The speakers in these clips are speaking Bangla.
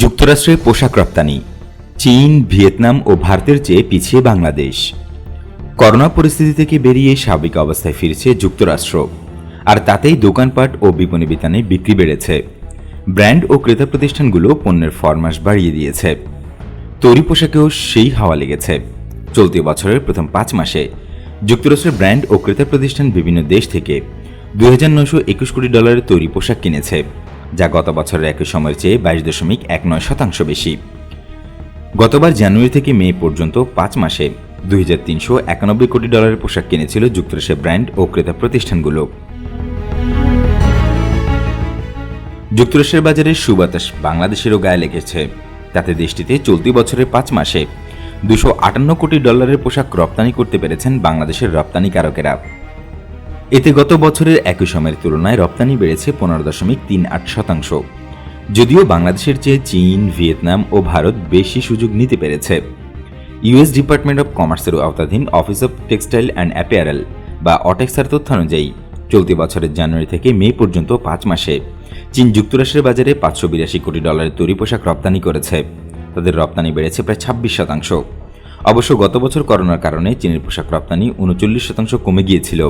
যুক্তরাষ্ট্রে পোশাক রপ্তানি, চীন, ভিয়েতনাম ও ভারতের চেয়ে পিছিয়ে বাংলাদেশ। করোনা পরিস্থিতি থেকে বেরিয়ে স্বাভাবিক অবস্থায় ফিরছে যুক্তরাষ্ট্র, আর তাতেই দোকানপাট ও বিপণী বিতানে বিক্রি বেড়েছে। ব্র্যান্ড ও ক্রেতা প্রতিষ্ঠানগুলো পণ্যের ফরমাস বাড়িয়ে দিয়েছে। তৈরি পোশাকেও সেই হাওয়া লেগেছে। চলতি বছরের প্রথম পাঁচ মাসে যুক্তরাষ্ট্রের ব্র্যান্ড ও ক্রেতা প্রতিষ্ঠান বিভিন্ন দেশ থেকে দুই একুশ কোটি ডলারের তৈরি পোশাক কিনেছে। যা গত বছরের একই সময়ের চেয়ে বাইশ দশমিক এক নয় শতাংশ বেশি। গতবার জানুয়ারি থেকে মে পর্যন্ত পাঁচ মাসে দুই হাজার তিনশো একানব্বই কোটি ডলারের পোশাক কিনেছিল যুক্তরাষ্ট্রের ব্র্যান্ড ও ক্রেতা প্রতিষ্ঠানগুলো। যুক্তরাষ্ট্রের বাজারে সুবাতাস বাংলাদেশেরও গায়ে লেগেছে। তাতে দেশটিতে চলতি বছরের পাঁচ মাসে দুশো আটান্ন কোটি ডলারের পোশাক রপ্তানি করতে পেরেছেন বাংলাদেশের রপ্তানিকারকেরা। এতে গত বছরের একই সময়ের তুলনায় রপ্তানি বেড়েছে পনেরো দশমিক তিন আট শতাংশ। যদিও বাংলাদেশের চেয়ে চীন, ভিয়েতনাম ও ভারত বেশি সুযোগ নিতে পেরেছে। ইউএস ডিপার্টমেন্ট অব কমার্সের আওতাধীন office of textile and apparel বা অটেক্সার তথ্য অনুযায়ী, চলতি বছরের জানুয়ারি থেকে মে পর্যন্ত পাঁচ মাসে চীন যুক্তরাষ্ট্রের বাজারে পাঁচশো বিরাশি কোটি ডলারের তৈরি পোশাক রপ্তানি করেছে। তাদের রপ্তানি বেড়েছে প্রায় ছাব্বিশ শতাংশ। অবশ্য গত বছর করোনার কারণে চীনের পোশাক রপ্তানি উনচল্লিশ শতাংশ কমে গিয়েছিল।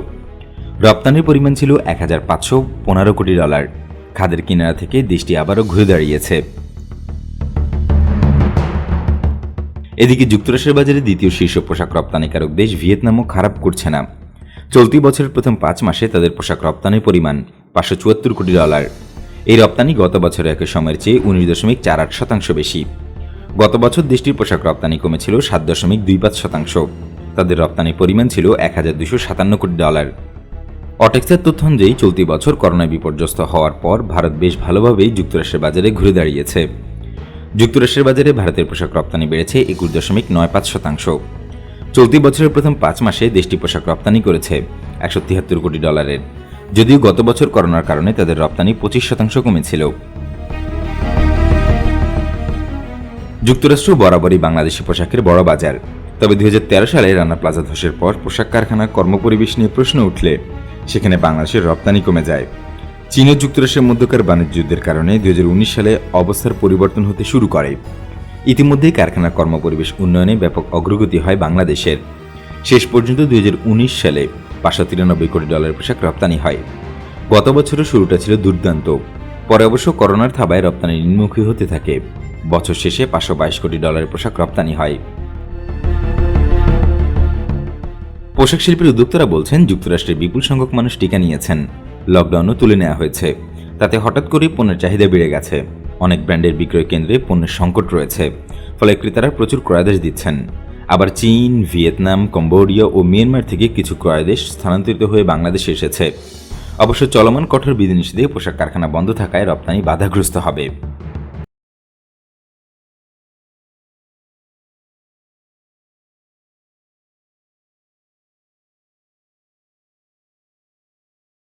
রপ্তানির পরিমাণ ছিল এক হাজার পাঁচশো পনেরো কোটি ডলার। খাদের কিনারা থেকে দেশটি আবারও ঘুরে দাঁড়িয়েছে। এদিকে যুক্তরাষ্ট্রের বাজারে দ্বিতীয় শীর্ষ পোশাক রপ্তানিকারক দেশ ভিয়েতনামও খারাপ করছে না। চলতি বছরের প্রথম পাঁচ মাসে তাদের পোশাক রপ্তানির পরিমাণ পাঁচশো চুয়াত্তর কোটি ডলার। এই রপ্তানি গত বছরের একই সময়ের চেয়ে উনিশ দশমিক চার আট শতাংশ বেশি। গত বছর দেশটির পোশাক রপ্তানি কমেছিল সাত দশমিক দুই পাঁচ শতাংশ। তাদের রপ্তানির পরিমাণ ছিল এক হাজার দুশো সাতান্ন কোটি ডলার। অটেক্সের তথ্য অনুযায়ী চলতি বছর করোনায় বিপর্যস্ত হওয়ার পর ভারত বেশ ভালোভাবেই যুক্তরাষ্ট্রের বাজারে ঘুরে দাঁড়িয়েছে। যুক্তরাষ্ট্রের বাজারে ভারতের পোশাক রপ্তানি বেড়েছে একুশ দশমিক নয় পাঁচ শতাংশ। চলতি বছরের প্রথম পাঁচ মাসে দেশটি পোশাক রপ্তানি করেছে একশো তিয়াত্তর কোটি ডলারের। যদিও গত বছর করোনার কারণে তাদের রপ্তানি পঁচিশ শতাংশ কমেছিল। যুক্তরাষ্ট্র বরাবরই বাংলাদেশি পোশাকের বড় বাজার। তবে দুই হাজার তেরো সালে রানা প্লাজা ধসের পর পোশাক কারখানার কর্মপরিবেশ নিয়ে প্রশ্ন উঠলে সেখানে বাংলাদেশের রপ্তানি কমে যায়। চীন ও যুক্তরাষ্ট্রের মধ্যকার বাণিজ্য যুদ্ধের কারণে দুই হাজার উনিশ সালে অবস্থার পরিবর্তন হতে শুরু করে। ইতিমধ্যেই কারখানার কর্মপরিবেশ উন্নয়নে ব্যাপক অগ্রগতি হয় বাংলাদেশের। শেষ পর্যন্ত দুই হাজার উনিশ সালে পাঁচশো তিরানব্বই কোটি ডলারের পোশাক রপ্তানি হয়। গত বছরের শুরুটা ছিল দুর্দান্ত। পরে অবশ্য করোনার থাবায় রপ্তানি নিম্নমুখী হতে থাকে। বছর শেষে পাঁচশো বাইশ কোটি ডলারের পোশাক রপ্তানি হয়। পোশাক শিল্পের উদ্যোক্তারা বলছেন যুক্তরাষ্ট্রের বিপুল সংখ্যক মানুষ টিকা নিয়েছেন। লকডাউনও তুলে নেওয়া হয়েছে। তাতে হঠাৎ করে পণ্যের চাহিদা বেড়ে গেছে। অনেক ব্র্যান্ডের বিক্রয় কেন্দ্রে পণ্যের সংকট রয়েছে। ফলে ক্রেতারা প্রচুর ক্রয়াদেশ দিচ্ছেন। আবার চীন, ভিয়েতনাম, কম্বোডিয়া ও মিয়ানমার থেকে কিছু ক্রয়াদেশ স্থানান্তরিত হয়ে বাংলাদেশে এসেছে। অবশ্য চলমান কঠোর বিধিনিষেধে পোশাক কারখানা বন্ধ থাকায় রপ্তানি বাধাগ্রস্ত হবে।